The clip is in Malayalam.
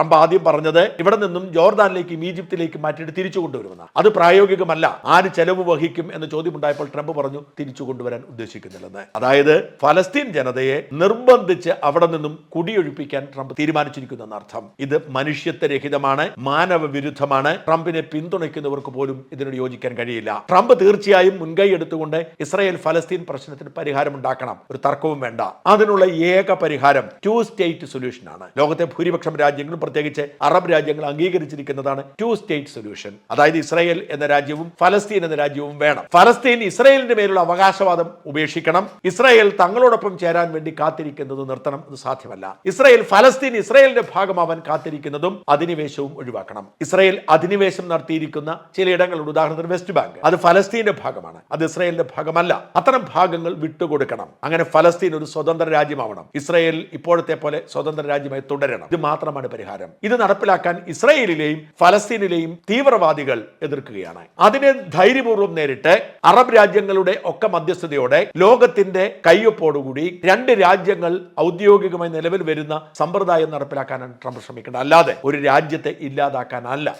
ട്രംപ് ആദ്യം പറഞ്ഞത് ഇവിടെ നിന്നും ജോർദാനിലേക്കും ഈജിപ്തിലേക്കും മാറ്റിയിട്ട് തിരിച്ചു കൊണ്ടുവരുമെന്ന്. അത് പ്രായോഗികമല്ല. ആര് ചെലവ് വഹിക്കും എന്ന ചോദ്യമുണ്ടായപ്പോൾ ട്രംപ് പറഞ്ഞു തിരിച്ചു കൊണ്ടുവരാൻ ഉദ്ദേശിക്കുന്നില്ലെന്ന്. അതായത് ഫലസ്തീൻ ജനതയെ നിർബന്ധിച്ച് അവിടെ നിന്നും കുടിയൊഴിപ്പിക്കാൻ ട്രംപ് തീരുമാനിച്ചിരിക്കുന്നു എന്നർത്ഥം ഇത് മനുഷ്യത്വരഹിതമാണ് മാനവ വിരുദ്ധമാണ്. ട്രംപിനെ പിന്തുണയ്ക്കുന്നവർക്ക് പോലും ഇതിനോട് യോജിക്കാൻ കഴിയില്ല. ട്രംപ് തീർച്ചയായും മുൻകൈ എടുത്തുകൊണ്ട് ഇസ്രായേൽ ഫലസ്തീൻ പ്രശ്നത്തിന് പരിഹാരം ഉണ്ടാക്കണം. ഒരു തർക്കവും വേണ്ട. അതിനുള്ള ഏക പരിഹാരം ടു സ്റ്റേറ്റ് സൊല്യൂഷൻ ആണ്. ലോകത്തെ ഭൂരിപക്ഷം രാജ്യങ്ങളും പ്രത്യേകിച്ച് അറബ് രാജ്യങ്ങൾ അംഗീകരിച്ചിരിക്കുന്നതാണ് ടു സ്റ്റേറ്റ് സൊല്യൂഷൻ അതായത് ഇസ്രായേൽ എന്ന രാജ്യവും ഫലസ്തീൻ എന്ന രാജ്യവും വേണം. ഫലസ്തീൻ ഇസ്രായേലിന്റെ മേലുള്ള അവകാശവാദം ഉപേക്ഷിക്കണം. ഇസ്രായേൽ തങ്ങളോടൊപ്പം ചേരാൻ വേണ്ടി കാത്തിരിക്കുന്നത് നിർത്തണം. അത് സാധ്യമല്ല. ഇസ്രായേൽ ഫലസ്തീൻ ഇസ്രായേലിന്റെ ഭാഗമാവാൻ കാത്തിരിക്കുന്നതും അധിനിവേശവും ഒഴിവാക്കണം. ഇസ്രായേൽ അധിനിവേശം നടത്തിയിരിക്കുന്ന ചിലയിടങ്ങളുണ്ട്. ഉദാഹരണത്തിന് വെസ്റ്റ് ബാങ്ക്. അത് ഫലസ്തീന്റെ ഭാഗമാണ്. അത് ഇസ്രായേലിന്റെ ഭാഗമല്ല. അത്തരം ഭാഗങ്ങൾ വിട്ടുകൊടുക്കണം. അങ്ങനെ ഫലസ്തീൻ ഒരു സ്വതന്ത്ര രാജ്യമാവണം. ഇസ്രായേൽ ഇപ്പോഴത്തെ പോലെ സ്വതന്ത്ര രാജ്യമായി തുടരണം. ഇത് മാത്രമാണ് പരിഹാരം. ഇത് നടപ്പിലാക്കാൻ ഇസ്രയേലിലെയും ഫലസ്തീനിലെയും തീവ്രവാദികൾ എതിർക്കുകയാണ്. അതിനെ ധൈര്യപൂർവം നേരിട്ട് അറബ് രാജ്യങ്ങളുടെ ഒക്കെ മധ്യസ്ഥതയോടെ ലോകത്തിന്റെ കയ്യൊപ്പോടുകൂടി രണ്ട് രാജ്യങ്ങൾ ഔദ്യോഗികമായി നിലവിൽ വരുന്ന സമ്പ്രദായം നടപ്പിലാക്കാനാണ് ട്രംപ് ശ്രമിക്കേണ്ടത്. അല്ലാതെ ഒരു രാജ്യത്തെ ഇല്ലാതാക്കാനല്ല.